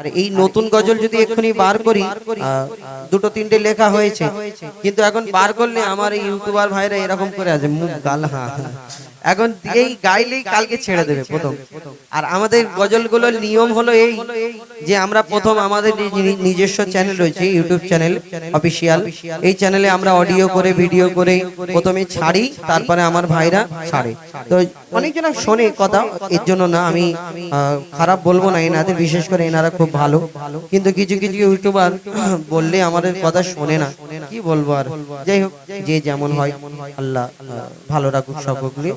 আর এই নতুন গজল যদি এক্ষুনি বার করি দুটো তিনটে লেখা হয়েছে। কিন্তু এখন বার করলে আমার এই ইউটিউবার ভাইরা এরকম করে আছে, মুখ গাল হা। এখন এই গাইলেই কালকে ছেড়ে দেবে প্রথম। আর আমাদের গজলগুলোর নিয়ম হলো এই যে আমরা প্রথম আমাদের নিজস্ব চ্যানেল রয়েছে ইউটিউব চ্যানেল অফিসিয়াল এই চ্যানেলে আমরা অডিও করে ভিডিও করে প্রথমে ছাড়ি তারপরে আমার ভাইরা ছাড়ে। তো অনেকজন শোনে কথা এর জন্য না আমি খারাপ বলব না এনাদের বিশেষ করে এনারা খুব ভালো। কিন্তু কিছু কিছু ইউটিউবার বললে আমাদের কথা শোনে না। কি বলব আর? যাই হোক, যে যেমন হয়, আল্লাহ ভালো রাখুক সকলগুলি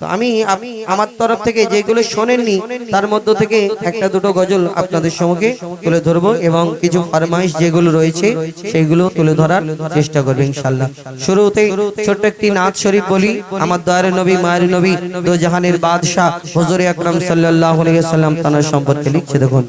তো আমি আমি আমার তরফ থেকে যেগুলো শোনেননি, তার মধ্য থেকে একটা দুটো গজল আপনাদের সম্মুখে তুলে ধরবো এবং কিছু ফরমাইশ যেগুলো রয়েছে, সেগুলো তুলে ধরার চেষ্টা করবে ইনশাল্লাহ শুরুতে ছোট্ট একটি নাচ শরীফ বলি, আমার দয়ার নবী, মায়ের নবী দো জাহানের বাদশাহ হুজুর আকরাম আলাইহি সাল্লাম তার সম্পর্কে লিখছে দেখুন।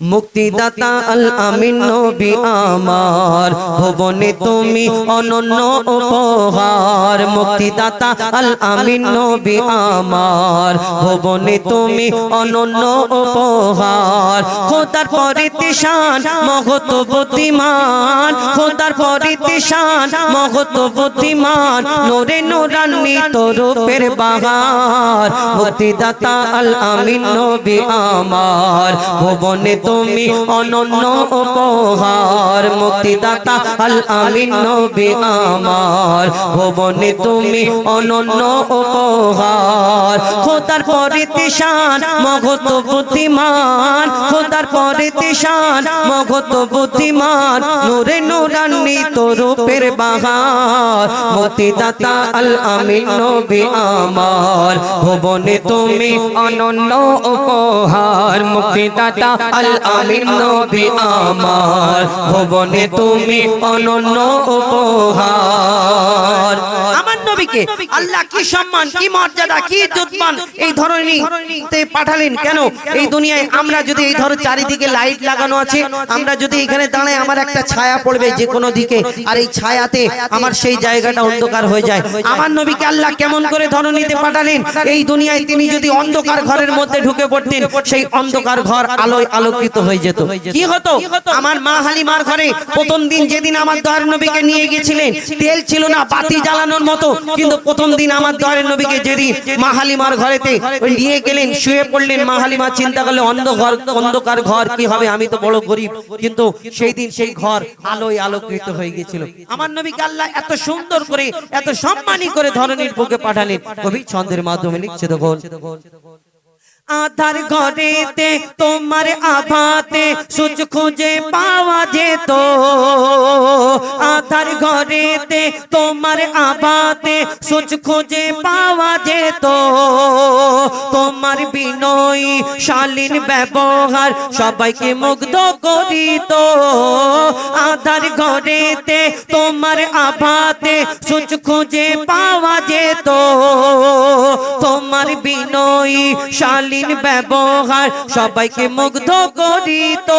মুক্তিদাতা আল আমিন নবী আমার, ভবনে তুমি অনন্য উপহার। মুক্তিদাতা আল আমিন নবী আমার, ভবনে তুমি অনন্য উপহার। খোদার পরিতিশান মহত বুদ্ধিমান, খোদার পরিতিশান মহত বুদ্ধিমান নোরে নোরান্বিত রূপের বাহার মুক্তিদাতা আল আমিন নবী আমার, ভুবনে তুমি অনন্য উপহার। মুক্তিদাতা আল আমিন নবী আমার, ভুবনে তুমি অনন্য উপহার। খোদার পরিতিশান মগত বুদ্ধিমান খোদার পরিতিশান মগত বুদ্ধিমান নূরে নূরান্বিত রূপের বাহার। মুক্তিদাতা আল আমিন নবী আমার। ভুবনে তুমি অনন্য উপহার। মুক্তিদাতা আল আমিন নবী আমার। ভুবনে তুমি অনন্য উপহার। আমার যদি এই ধরো চারিদিকে লাইট লাগানো আছে, আমরা যদি এখানে দাঁড়াই আমার একটা ছায়া পড়বে যে কোনো দিকে আর এই ছায়াতে আমার সেই জায়গাটা অন্ধকার হয়ে যায়। আমার নবীকে আল্লাহ কেমন করে ধরনীতে পাঠালেন? এই দুনিয়ায় তিনি যদি অন্ধকার ঘরের মধ্যে ঢুকে পড়তেন সেই অন্ধকার ঘর আলোয় আলোকিত হয়ে যেত। কি হতো? আমার মা হালিমার ঘরে প্রথম দিন যেদিন আমার দয়ার নবীকে নিয়ে গিয়েছিলেন তেল ছিল না বাতি জ্বালানোর মতো। কিন্তু প্রথম দিন আমার দয়ার নবীকে যেদিন মা হালিমার ঘরেতে নিয়ে গেলেন শুয়ে পড়লেন মা হালিমা চিন্তা করলে অন্ধকার অন্ধকার ঘর কি হবে? আমি তো বড় গরিব। কিন্তু সেই দিন সেই ঘর আলোয় আলোকিত হয়ে গেছিল আমার নবীকে আল্লাহ এত সুন্দর করে এত সম্মানী করে ধরনের বুকে পাঠালেন। কবি ছন্দের মাধ্যমে লিখছে দেখুন আধার ঘরেতে তোমার আভাতে সুচ খুঁজে পাওয়া যেত। আধার ঘরেতে তোমার আভাতে সুচ খুঁজে পাওয়া যেত। তোমার বিনয়ী, শালীন ব্যবহার সবাইকে মুগ্ধ করিত। আধার ঘরেতে তোমার আভাতে সুচ খুঁজে পাওয়া যেত। তোমার বিনয়ী, শালীন ব্যবহার সবাইকে মুগ্ধ করিত।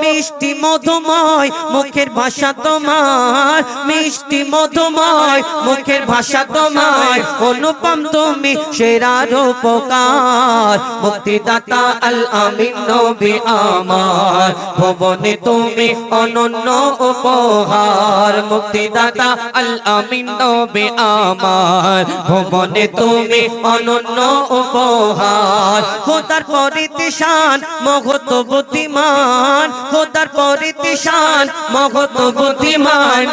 মিষ্টি মধুময় মুখের ভাষা তোমার। মিষ্টি মধুময় মুখের ভাষা তোমার। অনুপম তুমি সেরার উপকার। মুক্তিদাতা আল আমিন নবী আমার। ভুবনে তুমি অনন্য উপহার। মুক্তিদাতা আল আমিন নবী আমার। ভবনে তুমি অনন্য উপহার। খোদার পরিতিশান মগত বুদ্ধিমান খোদার পরিতিশান মগত বুদ্ধিমান।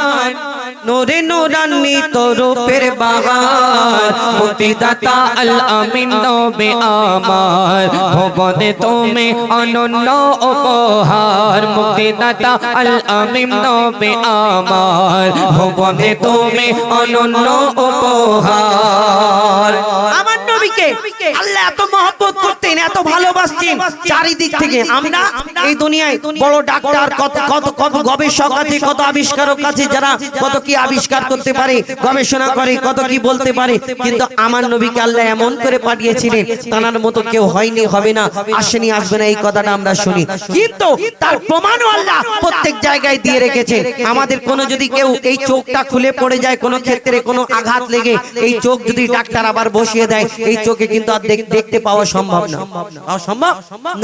নোরে নোরান্বিত রূপের বাহার। মুক্তিদাতা আল আমিন নবে আমার। ভবনে তুমি অনন্য উপহার। মুক্তিদাতা আল আমিন নবে আমার। ভবনে তুমি অনন্য উপহার। আমার নবীকে আল্লাহ এত মহব্বত করতেন, এত ভালোবাসতেন চারিদিক থেকে। আমরা এই দুনিয়ায় বড় ডাক্তার, কত কত কত গবেষক আছে, কত আবিষ্কারক আছে, যারা কত কি আবিষ্কার করতে পারে, গবেষণা করে, কত কি বলতে পারে, কিন্তু আমার নবীকে আল্লাহ এমন করে পাঠিয়েছিলেন, তানার মতো কেউ হয়নি, হবে না, আসেনি, আসবে না, এই কথাটা আমরা শুনি। কিন্তু তার প্রমাণও আল্লাহ প্রত্যেক জায়গায় দিয়ে রেখেছে আমাদের কোনো যদি কেউ এই চোখটা খুলে পড়ে যায়, কোনো ক্ষেত্রে কোনো আঘাত লেগে, এই চোখ যদি ডাক্তার আবার বসিয়ে দেয়, এই চোখে কিন্তু আর দেখতে পাওয়া সম্ভব না। পাওয়া সম্ভব?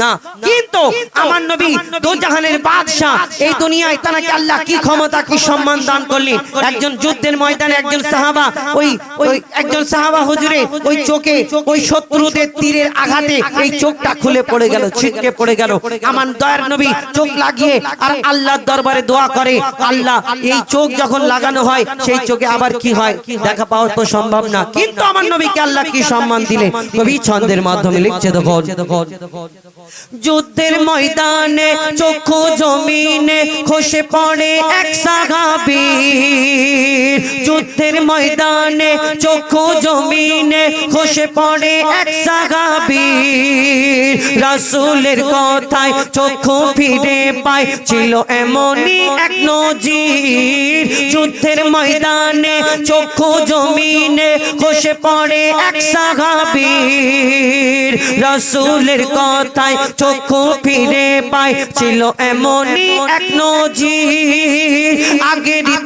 না। কিন্তু আমার নবী দো জাহানের বাদশাহ, এই দুনিয়ায় তাকে আল্লাহ কি ক্ষমতা, কি সম্মান দান করলেন? একজন যুদ্ধের ময়দানে একজন সাহাবা ওই ওই একজন সাহাবা হুজুরে ওই চোখে ওই শত্রুদের তীরের আঘাতে এই চোখটা খুলে পড়ে গেল ছিটকে পড়ে গেল। আমার দয়ার নবী চোখ লাগিয়ে আর আল্লাহর দরবারে দোয়া করে আল্লাহ এই চোখ যখন লাগানো হয় সেই চোখে আবার কি হয়? দেখা পাওয়া তো সম্ভব না। কিন্তু আমার নবীকে আল্লাহ কি সম্মান দিলে কবি ছন্দের মাধ্যমে লিখছে দেখো যুদ্ধের ময়দানে চক্ষু জমিনে খসে পড়ে এক যুদ্ধের ময়দানে, চক্ষু জমিনে খসে পড়ে এক সাহাবীর। রাসূলের কথায় চক্ষু ফিরে পায়, ছিল এমনই এক নজির। যুদ্ধের ময়দানে চক্ষু জমিনে খসে পড়ে এক সাহাবীর। রাসূলের কথায় চক্ষু ফিরে পায়, ছিল এমনই এক নজির। আগেরই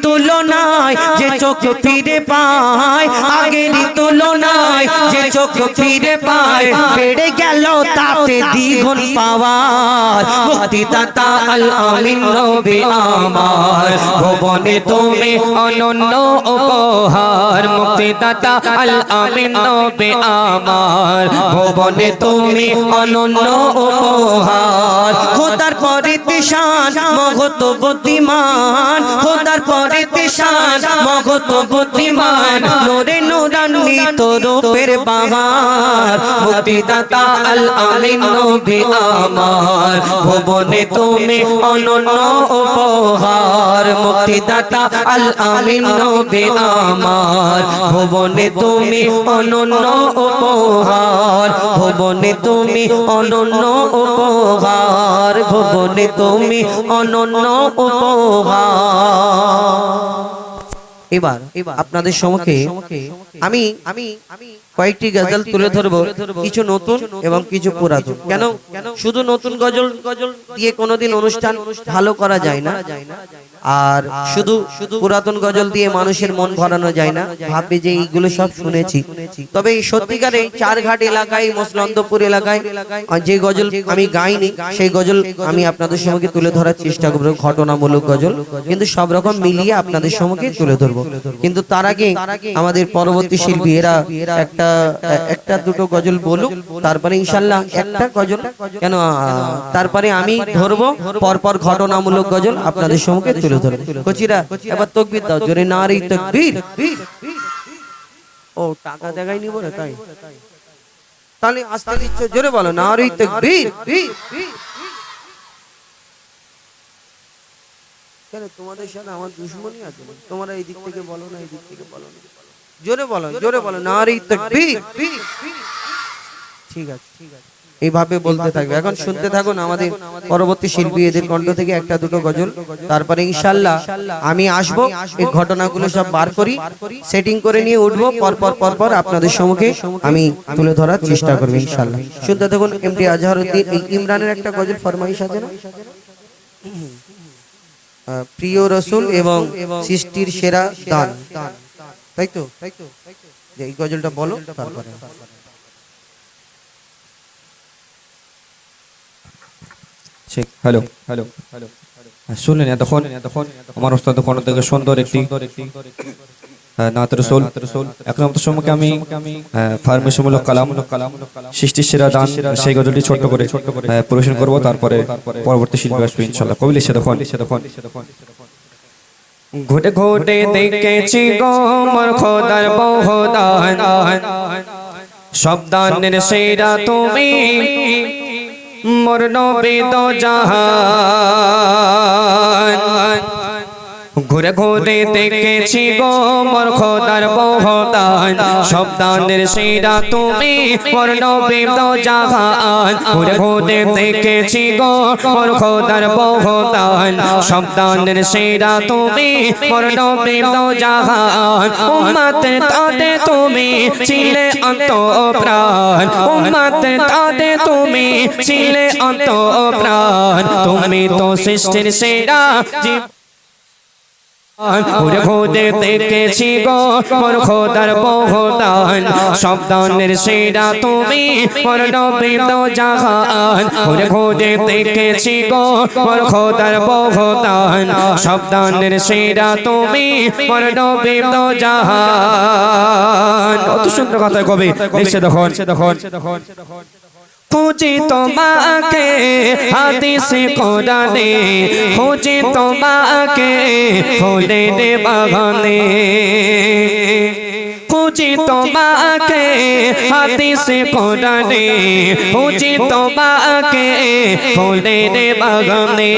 তুলনায় যে চোখ ফিরে পায় আগেরই তুলনায় যে চোখ ফিরে পায়, বেড়ে গেল তাতে দ্বিগুণ পাওয়ার। মুক্তিদাতা আল আমিন নবী আমার, ভুবনে তুমি অনন্য উপহার। মুক্তিদাতা আল আমিন নবী আমার, ভুবনে তুমি অনন্য উপহার। খোদার পরে তিশান মগত বুদ্ধিমান। খোদার পরে তিশান মগত বুদ্ধিমান, নোরে বাহার। আল নবী আমার, ভুবনে তুমি অনন্য উপহার। মুক্তিদাতা আল আমিন নবী আমার, ভুবনে তুমি অনন্য উপহার। ভুবনে তুমি অনন্য উপহার, ভুবনে তুমি অনন্য উপহার। এবার এবার আপনাদের সম্মুখে আমি আমি কয়েকটি গজল তুলে ধরবো কিছু নতুন এবং কিছু পুরাতন। কেন? শুধু নতুন গজল গজল দিয়ে কোনোদিন অনুষ্ঠান ভালো করা যায় না। আর শুধু শুধু পুরাতন গজল দিয়ে মানুষের মন ভরানো যায় না। ভাববে যে এইগুলো সব শুনেছি। তবে এই সত্যিকারে চারঘাট এলাকায় মসলন্দপুর এলাকায় যে গজল আমি গাইনি সেই গজল আমি আপনাদের সম্মুখে তুলে ধরার চেষ্টা করব। ঘটনামূলক গজল। কিন্তু সব রকম মিলিয়ে আপনাদের সম্মুখে তুলে ধরবো। কিন্তু তার আগে আমাদের পরবর্তী শিল্পী এরা একটা একটা দুটো গজল বলুক, তারপরে ইনশাল্লাহ একটা গজল, কেন তারপরে আমি ধরবো, পরপর ঘটনামূলক গজল আপনাদের সম্মুখে তুলে ধরবো। কচিরা, এবার তকবির দাও, জোরে নারী তকবীর। ও, টাকা দেখাই নিব না, তাই? তাহলে আস্তে দিচ্ছ, জোরে বলো, নারী তকবীর। কেন, তোমাদের সাথে আমার দুশ্মনী আছে? না? তোমরা এই দিক থেকে বলো না এই দিক থেকে বলো না। জোরে বলো জোরে বলো নারী তকবীর ঠিক আছে ঠিক আছে। এইভাবে বলতে থাকবে। এখন শুনতে থাকুন আমাদের পরবর্তী শিল্পী এদের কণ্ঠ থেকে একটা দুটো গজল। তারপরে ইনশাল্লাহ আমি আসব এই ঘটনাগুলো সব বার করি সেটিং করে। নিয়ে উঠবো পরপর পরপর আপনাদের সম্মুখে আমি তুলে ধরার চেষ্টা করব ইনশাল্লাহ। শুনতে থাকুন এমডি আজহারউদ্দিন এই ইমরানের একটা গজল ফরমাইশ আছে না? প্রিয় রসুল এবং সৃষ্টির সেরা দান তাই তো? তাই তো যে এই গজলটা বলো তারপরে। হ্যালো। হ্যালো হ্যালো শুনলেন এতক্ষণ? এতক্ষণ? আমার ওস্তাদ থেকে সুন্দর একটি নাত রসুল এখন আমাদের সম্মুখে আমি ফার্মেশমূলক কালাম কালাম সৃষ্টির সেরা দান সেই গজলটি ছোট্ট করে পরিবেশন করব তারপরে পরবর্তী শিল্পী আসবে ইনশাল্লাহ। কবিলি সে তখন। সে তখন ঘুটে ঘুটে দেখেছি গো মোর খোদার বহুদান। শব্দানের দানের সেরা তুমি। মোর নবী তো জাহান। ঘুরে ঘুরে দেখেছি গো মোর খোদার বহদান। শব্দানের সেরা তুমি জাহান। ঘুরে ঘুরে দেখেছি গো মোর খোদার বহদান। শব্দানের সেরা তুমি জাহান। উম্মতের তাতে তুমি ছিলে অন্ত প্রাণ উম্মতের তাতে তুমি ছিলে অন্ত প্রাণ তুমি তো সৃষ্টির সেরা ঘুরে ঘুরে দেখেছি গো মোর খোদার বহুদান শব্দানের সেরা তুমি মোর নবী তো জাহান। ঘুরে ঘুরে দেখেছি গো মোর খোদার বহুদান শব্দানের সেরা তুমি মোর নবী জাহান। অত সুন্দর কথা কবি। দেখছে দেখুন দেখুন দেখুন। খুঁজি তোমাকে হাদিসে কোরআনে খুঁজি তোমাকে ফুলে দে বাগানে। খুঁজি তোমাকে হাদিসে কোরআনে খুঁজি তোমাকে ফুলে দে বাগানে,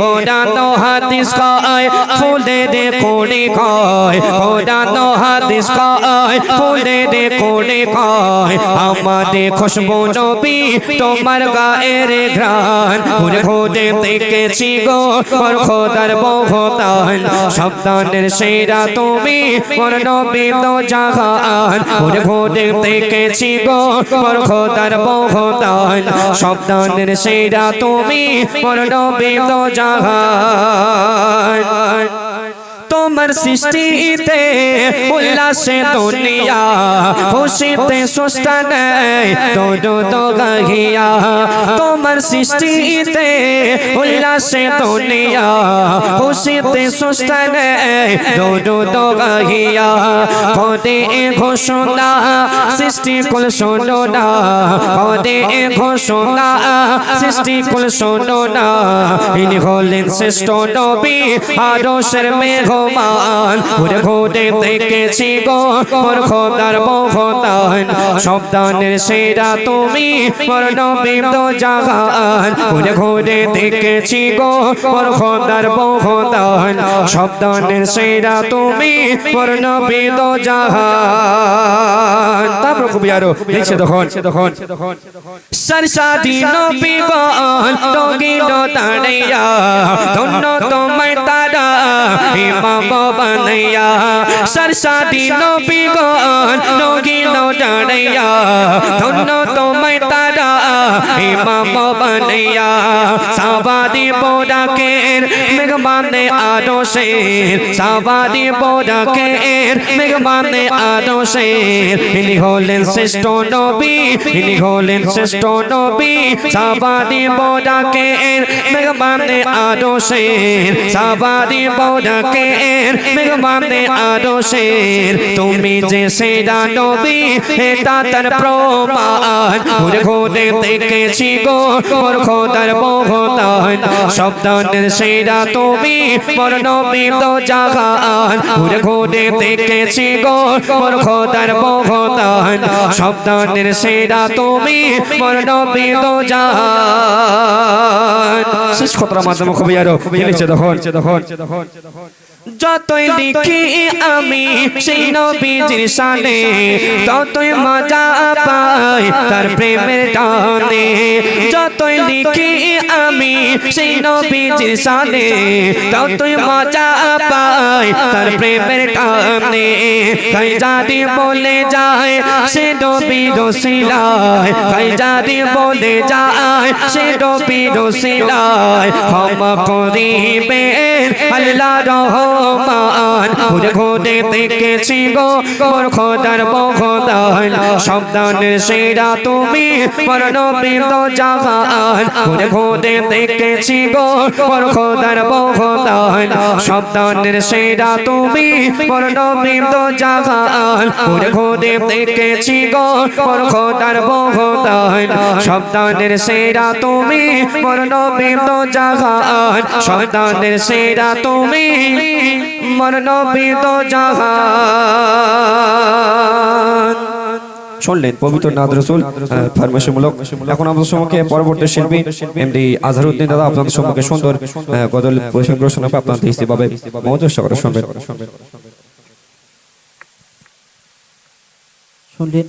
কোরআন হাদিস কয়, ফুলে দে কোড়ে কয়, কোরআন হাদিস কয়, ফুলে দে কোড়ে কয়, আমাদের খুশবু নবী তোমার গায়ের ঘ্রাণ ঘুরে ঘুরে দেখেছি গো মোর খোদার বহুদান শব্দানের সেরা তুমি মোর নবী তো জাহান ঘুরে ঘুরে দেখেছি গো মোর খোদার বহুদান। শব্দানের সেরা তুমি মোর নবী তো জাহান। তোমার সৃষ্টিতে উল্লাসে দুনিয়া, খুশিতে সুস্থা নেই তো গাহিয়া। তোমার সৃষ্টিতে উল্লাসে দুনিয়া, খুশিতে সুস্থা নেই তো গাহিয়া খোদে ঘোষণা সৃষ্টি কুল শোনো না খোদে ঘোষণা সৃষ্টি কুল শোনো না। ইনি হলেন শ্রেষ্ঠ নবী আরশের মেঘমান ঘুরে ঘুরে দেখেছি গো মোর খোদার বহুদান শব্দানের সেরা তুমি মোর নবী তো জাহান। ঘুরে ঘুরে দেখেছি গো মোর খোদার বহুদান শব্দানের সেরা তুমি মোর নবী তো জাহান। তারপর খুব আরও দেখছে তখন সরসাদি নবী গন ডগিল দাঁড়িয়া ধন্য তোমায় তারা। ইমাম বানাইয়া সরসাদি নবী গন দাঁড়িয়া ধন্য তোমায় তারা ইমাম বানাইয়া। সাবাদি বোরাকের মেঘমানে আরও শের সাবাদি বোরাকের মেঘমানে আরও ইনি হলেন শ্রেষ্ঠ নবী, ইনি হলেন শ্রেষ্ঠ নবী, সাবাদি বোরাকের মেঘমানে আরও সাবাদি বোরাকের মেঘমানে আরও তুমি যে সেরা নবী, এটা তার প্রমাণ। ঘুরে ঘুরে দেখেছি গো মোর খোদার বহুদান শব্দানের সেরা তুমি, মোর নবী তো জাগান ঘুরে ঘুরে দেখেছি গো, মোর খোদার শব্দানের সেরা তুমি, মোর জাহান। শেষ কথার মাধ্যমে খুবই আরও। লিখছে তখন তখন তখন যতই লিখি আমি সেই নবীজির শানে ততই মজা পাই তার প্রেমের টানে যতই লিখি আমি সেই নবীজির শানে ততই মজা পাই তার প্রেমের টানে তাই যদি বলে যায় সে নবী রসিলায় তাই যদি বলে যায় সে নবী রসিলায় ক্ষমা করিবেন আল্লাহ রহমান। ঘুরে ঘুরে দেখেছি গো মোর খোদার বহদান শব্দানের সেরা তুমি মোর নবী তো জাহান। ঘুরে ঘুরে দেখেছি গো মোর খোদার বহদান শব্দানের সেরা তুমি মোর নবী তো জাহান। ঘুরে ঘুরে দেখেছি গো মোর খোদার বহদান শব্দানের সেরা তুমি মোর নবী তো জাহান। শব্দানের সেরা তুমি মোর নবী তো জাহান। শুনলেন পবিত্র নাদ রসুল ফার্মেশিমূলক এখন আপনাদের সম্মুখে পরবর্তী শিল্পী এমডি আজহারউদ্দিন দাদা আপনাদের সম্মুখে সুন্দর গজল পরিবেশন হবে আপনাদের হিসেবে মহোদয় সকলে শুনবেন। শুনলেন